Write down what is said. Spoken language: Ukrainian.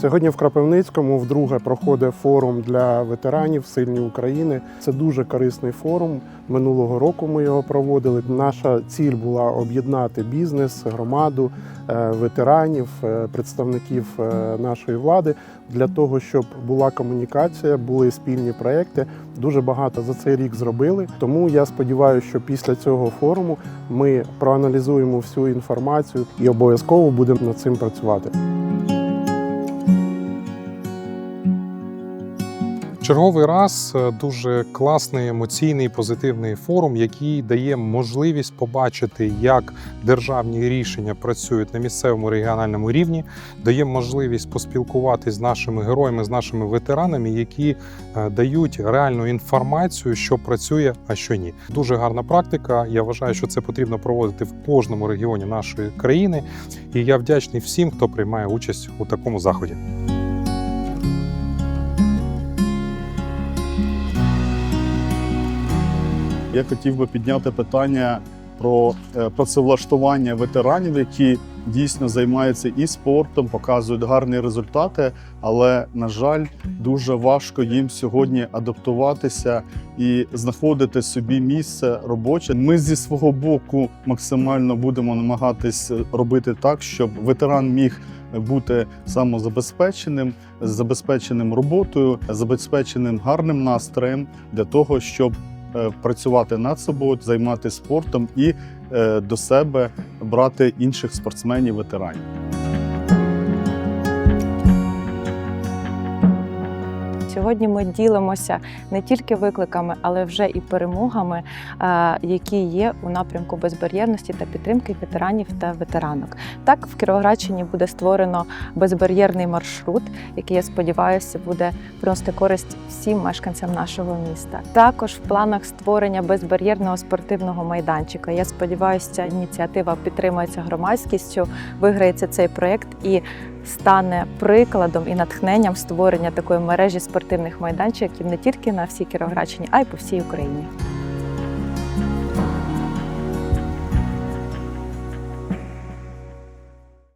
Сьогодні в Кропивницькому вдруге проходить форум для ветеранів Сильні України. Це дуже корисний форум. Минулого року ми його проводили. Наша ціль була об'єднати бізнес, громаду, е, ветеранів, е, представників е, нашої влади для того, щоб була комунікація, були спільні проекти. Дуже багато за цей рік зробили. Тому я сподіваюся, що після цього форуму ми проаналізуємо всю інформацію і обов'язково будемо над цим працювати. Черговий раз е, дуже класний емоційний позитивний форум, який дає можливість побачити, як державні рішення працюють на місцевому регіональному рівні, дає можливість поспілкуватись з нашими героями, з нашими ветеранами, які е, дають реальну інформацію, що працює, а що ні. Дуже гарна практика. Я вважаю, що це потрібно проводити в кожному регіоні нашої країни. І я вдячний всім, хто приймає участь у такому заході. Я хотів би підняти питання про е, працевлаштування ветеранів, які дійсно займаються і спортом, показують гарні результати, але на жаль, дуже важко їм сьогодні адаптуватися і знаходити собі місце робоче. Ми зі свого боку максимально будемо намагатись робити так, щоб ветеран міг бути самозабезпеченим, забезпеченим роботою, забезпеченим гарним настроєм для того, щоб працювати над собою, займатися спортом і е, до себе брати інших спортсменів-ветеранів. Сьогодні ми ділимося не тільки викликами, але вже і перемогами, е, які є у напрямку безбар'єрності та підтримки ветеранів та ветеранок. Так, в Кіровоградщині буде створено безбар'єрний маршрут, який я сподіваюся буде приносити користь всім мешканцям нашого міста. Також в планах створення безбар'єрного спортивного майданчика. Я сподіваюся, ця ініціатива підтримується громадськістю, виграється цей проєкт і стане прикладом і натхненням створення такої мережі спортивних майданчиків не тільки на всій Кіровоградщині, а й по всій Україні.